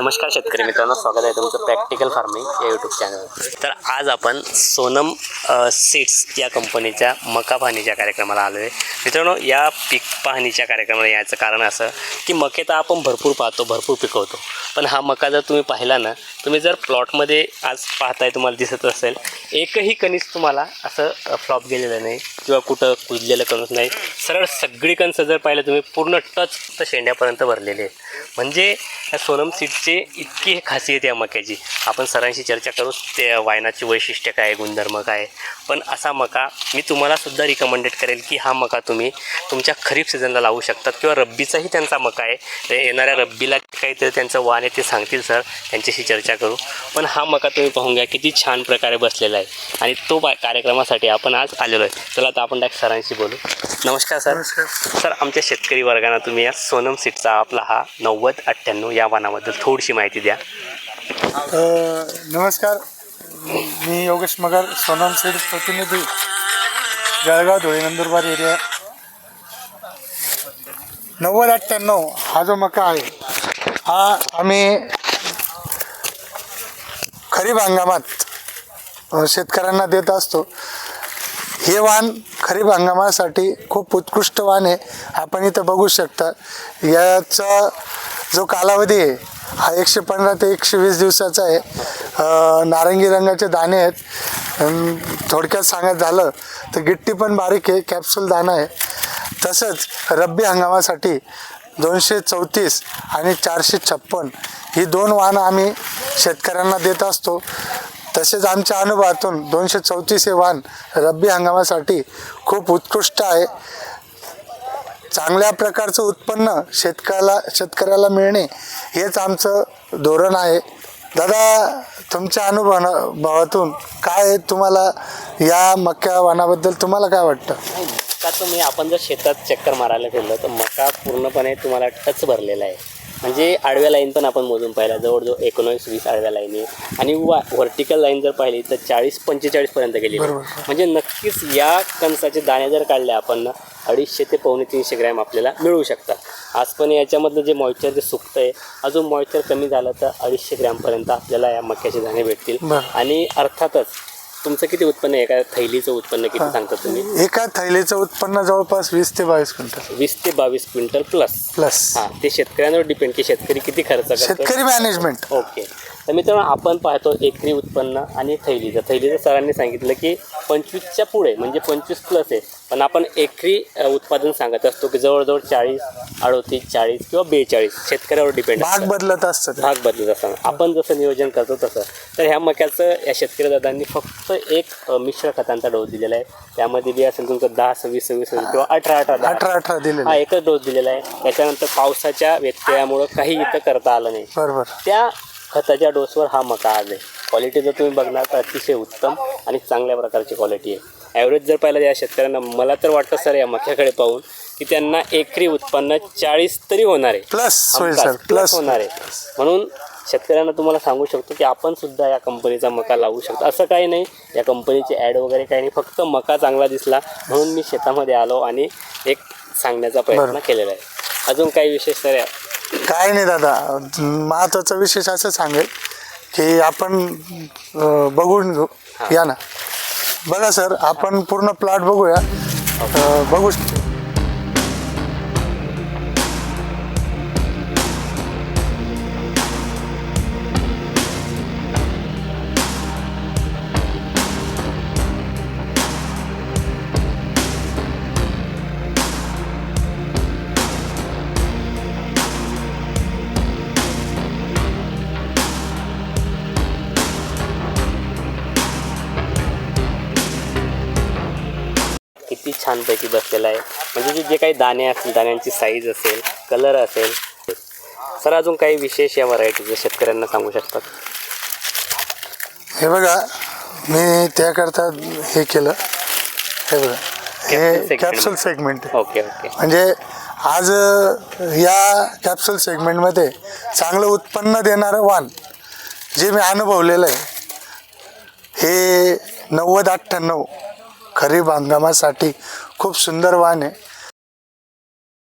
नमस्कार शेतकरी मित्रांनो स्वागत आहे तुमचं प्रॅक्टिकल फार्मिंग या यूट्यूब चॅनल तर आज आपण सोनम सीड्स या कंपनीच्या मका पाहणीच्या कार्यक्रमाला आलो आहे मित्रांनो या पीक पाहणीच्या कार्यक्रमाला यायचं कारण असं की मके तर आपण भरपूर पाहतो भरपूर पिकवतो. पण हा मका जर तुम्ही पाहिला ना तुम्ही जर प्लॉटमध्ये आज पाहताय तुम्हाला दिसत असेल एकही कणीस तुम्हाला असं फ्लॉप गेलेलं नाही किंवा कुठं कुजलेलं कणूस नाही. सरळ सगळी कणसं जर पाहिलं तुम्ही पूर्ण टच तर शेंड्यापर्यंत भरलेले आहेत. म्हणजे या सोनम सीडचे इतकी खासियत या मक्याची. आपण सरांशी चर्चा करू ते वायनाची वैशिष्ट्य काय गुणधर्म काय? पण असा मका मी तुम्हाला सुद्धा रिकमेंडेड करेल की हा मका तुम्ही तुमच्या खरीप सीझनला लावू शकतात किंवा रब्बीचाही त्यांचा मका आहे. येणाऱ्या रब्बीला काहीतरी त्यांचं वाण आहे ते सांगतील सर. त्यांच्याशी चर्चा करू. पण हा मका तुम्ही पाहून घ्या किती छान प्रकारे बसलेला आहे. आणि तो कार्यक्रमासाठी आपण आज आलेलो आहे. चला आता आपण डायरेक्ट सरांशी बोलू. नमस्कार सर. नमस्कार. सर आमच्या शेतकरी वर्गांना तुम्ही या सोनम सीटचा आपला हा नव्वद अठ्ठ्याण्णव या वाणाबद्दल थोडीशी माहिती द्या. नमस्कार. मी योगेश मगर सोनम सीड्स प्रतिनिधी जळगाव धुळे नंदुरबार एरिया. नव्वद अठ्ठ्याण्णव हा जो मका आहे हा आम्ही खरीप हंगामात शेतकऱ्यांना देत असतो. हे वाण खरीप हंगामासाठी खूप उत्कृष्ट वाण आहे. आपण इथं बघू शकता. याचा जो कालावधी आहे हा एकशे पंधरा ते एकशे वीस दिवसाचा आहे. नारंगी रंगाचे दाणे आहेत. थोडक्यात सांगत झालं तर गिट्टी पण बारीक आहे कॅप्सूल दाणा आहे. तसंच रब्बी हंगामासाठी दोनशे चौतीस आणि चारशे छप्पन ही दोन वाहनं आम्ही शेतकऱ्यांना देत असतो. तसेच आमच्या अनुभवातून दोनशे चौतीस हे वाहन रब्बी हंगामासाठी खूप उत्कृष्ट आहे. चांगल्या प्रकारचं उत्पन्न शेतकऱ्याला शेतकऱ्याला मिळणे हेच आमचं धोरण आहे. दादा तुमच्या अनुभवातून काय तुम्हाला या मक्या वाणाबद्दल तुम्हाला काय वाटतं? मका तुम्ही आपण जर शेतात चक्कर मारायला गेलो तर मका पूर्णपणे तुम्हाला टच भरलेला आहे. म्हणजे आडव्या लाईन पण आपण मोजून पाहिला जवळजवळ एकोणवीस वीस आडव्या लाईनी आणि वा व्हर्टिकल लाईन जर पाहिली तर चाळीस पंचेचाळीसपर्यंत गेली. म्हणजे नक्कीच या कणसाचे दाणे जर काढले आपण ना अडीचशे ते पावणे तीनशे ग्रॅम आपल्याला मिळू शकतात. आज पण याच्यामधलं जे मॉइश्चर जे सुकतं आहे अजून मॉइश्चर कमी झालं तर अडीचशे ग्रॅमपर्यंत आपल्याला या मक्याचे दाणे भेटतील. आणि अर्थातच तुमचं किती उत्पन्न आहे? एका थैलीचं उत्पन्न किती सांगता तुम्ही? एका थैलीचं उत्पन्न जवळपास वीस ते बावीस क्विंटल. वीस ते बावीस क्विंटल प्लस प्लस हा ते शेतकऱ्यांवर डिपेंड की शेतकरी किती खर्च करतो? शेतकरी मॅनेजमेंट ओके तर मित्रांनो आपण पाहतो एकरी उत्पन्न आणि थैलीचं. थैलीचं सरांनी सांगितलं की पंचवीसच्या पुढे म्हणजे पंचवीस प्लस आहे. पण आपण एकरी अ, उत्पादन सांगत असतो की जवळजवळ चाळीस अडोतीस चाळीस किंवा बेचाळीस शेतकऱ्यावर डिपेंड भाग बदलत असतं ते. भाग बदलत असताना आपण जसं नियोजन करतो तसं. तर ह्या मक्याचं या शेतकरी दादांनी फक्त एक मिश्र खतांचा डोस दिलेला आहे. त्यामध्ये बी असेल तुमचं दहा सव्वीस सव्वीस किंवा अठरा अठरा. अठरा अठरा हा दिलेले एकच डोस दिलेला आहे. त्याच्यानंतर पावसाच्या व्यत्ययामुळं काही इथं करता आलं नाही. बरोबर. त्या खताच्या डोसवर हा मका आज आहे क्वालिटी जर तुम्ही बघणार तर अतिशय उत्तम आणि चांगल्या प्रकारची क्वालिटी आहे. ॲव्हरेज जर पाहिलं या शेतकऱ्यांना मला तर वाटतं सर या मक्याकडे पाहून की त्यांना एकरी उत्पन्न चाळीस तरी होणार आहे. प्लस प्लस होणार आहे. म्हणून शेतकऱ्यांना तुम्हाला सांगू शकतो की आपण सुद्धा या कंपनीचा मका लावू शकतो. असं काही नाही या कंपनीची ॲड वगैरे काही नाही फक्त मका चांगला दिसला म्हणून मी शेतामध्ये आलो आणि एक सांगण्याचा प्रयत्न. केलेला आहे. अजून काही विशेष तर काय नाही दादा महत्त्वाचा विशेष असं सांगेल की आपण बघून घेऊ. या ना. बघा सर आपण पूर्ण प्लॉट बघूया. अं, बघू किती छानपैकी बसलेला आहे. म्हणजे जे जे काही दाणे असतील दाण्यांची साईज असेल कलर असेल. सर अजून काही विशेष या व्हरायटीचे शेतकऱ्यांना सांगू शकतात? हे बघा मी त्याकरता हे केलं. हे बघा हे. कॅप्सूल सेगमेंट ओके ओके म्हणजे आज या कॅप्सूल सेगमेंटमध्ये चांगलं उत्पन्न देणारं वाण जे मी अनुभवलेलं आहे हे नव्वद अठ्ठ्याण्णव खरीप हंगामासाठी खूप सुंदर वाण आहे.